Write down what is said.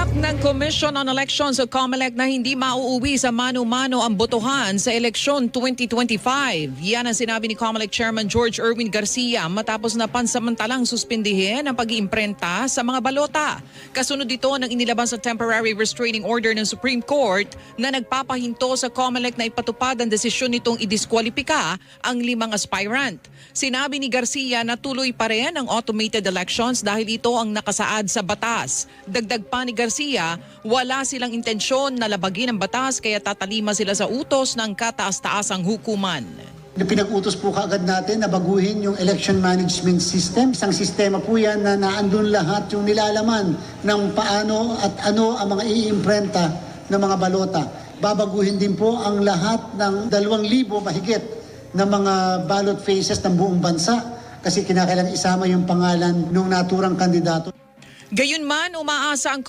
Tiniyak ng Commission on Elections o COMELEC na hindi mauuwi sa mano-mano ang botohan sa eleksyon 2025. Yan ang sinabi ni COMELEC Chairman George Erwin Garcia matapos na pansamantalang suspindihin ang pag-iimprenta sa mga balota. Kasunod dito ng inilabas sa temporary restraining order ng Supreme Court na nagpapahinto sa COMELEC na ipatupad ang desisyon nitong idiskwalipika ang limang aspirant. Sinabi ni Garcia na tuloy pa rin ang automated elections dahil ito ang nakasaad sa batas. Dagdag pa ni Garcia, wala silang intensyon na labagin ang batas kaya tatalima sila sa utos ng kataas-taasang hukuman. Na Pinag-utos po kaagad natin na baguhin yung election management system. Isang sistema po yan na naandun lahat yung nilalaman ng paano at ano ang mga iimprenta ng mga balota. Babaguhin din po ang lahat ng 2,000 mahigit na mga ballot faces ng buong bansa kasi kinakailangan isama yung pangalan ng naturang kandidato. Gayunman, umaasa ang